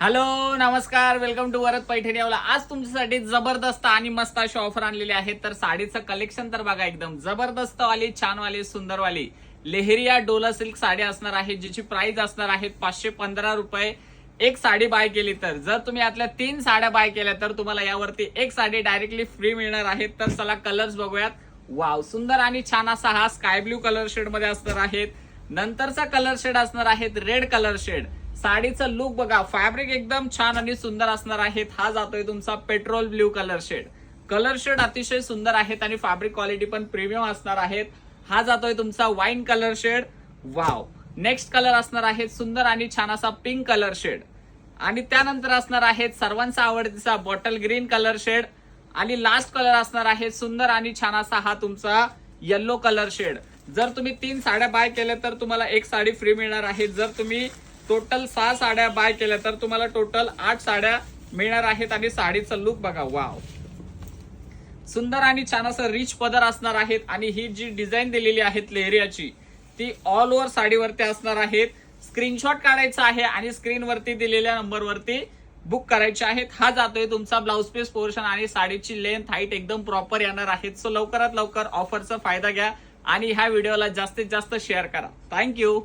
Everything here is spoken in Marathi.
हॅलो नमस्कार. Welcome to Varad Paithani Yeola. आज तुमच्यासाठी जबरदस्त आणि मस्त अशी ऑफर आणलेली आहे. तर साडीचं कलेक्शन तर बघा एकदम. जबरदस्त वाली छान वाली सुंदर वाली. लेहरिया डोला सिल्क साडी असणार आहे जिची प्राइस असणार आहे पाचशे पंधरा रुपये. एक साडी बाय केली तर. जर तुम्ही यातल्या तीन साड्या बाय केल्या तर तुम्हाला यावरती एक साडी डायरेक्टली फ्री मिळणार आहे. तर चला कलर्स बघूयात. वाव सुंदर आणि छान असा हा स्काय ब्ल्यू कलर शेडमध्ये असणार आहेत. नंतरचा कलर शेड असणार आहेत रेड कलर शेड साडीचं लुक बघा फॅब्रिक एकदम छान आणि सुंदर असणार आहेत. हा जातोय तुमचा petrol blue colour shade colour shade अतिशय सुंदर आहेत आणि फॅब्रिक क्वालिटी पण प्रीमियम असणार आहेत. हा जातोय तुमचा wine colour shade wow next colour असणार आहेत सुंदर आणि छान असा पिंक कलर शेड आणि त्यानंतर असणार आहेत सर्वांचा आवडतीचा बॉटल ग्रीन कलर शेड आणि लास्ट कलर असणार आहे सुंदर आणि छान असा हा तुमचा येल्लो कलर शेड जर तुम्ही तीन साड्या बाय केल्या तर तुम्हाला एक साडी फ्री मिळणार आहे. जर तुम्ही टोटल सहा साड्या बाय केल्या तर तुम्हाला टोटल आठ साड्या मिळणार आहेत आणि साडीचा लुक बघा वाव सुंदर आणि छान असं रिच पदर असणार आहेत आणि ही जी डिझाईन दिलेली आहेत लेहरियाची ती ऑल ओव्हर साडीवरती असणार आहेत. स्क्रीनशॉट काढायचा आहे आणि स्क्रीनवरती दिलेल्या नंबरवरती बुक करायचे आहेत. हा जातोय तुमचा ब्लाउज पीस पोर्शन आणि साडीची लेंथ हाईट एकदम प्रॉपर येणार आहेत. सो लवकरात लवकर ऑफरचा फायदा घ्या आणि ह्या व्हिडिओला जास्तीत जास्त शेअर करा. थँक्यू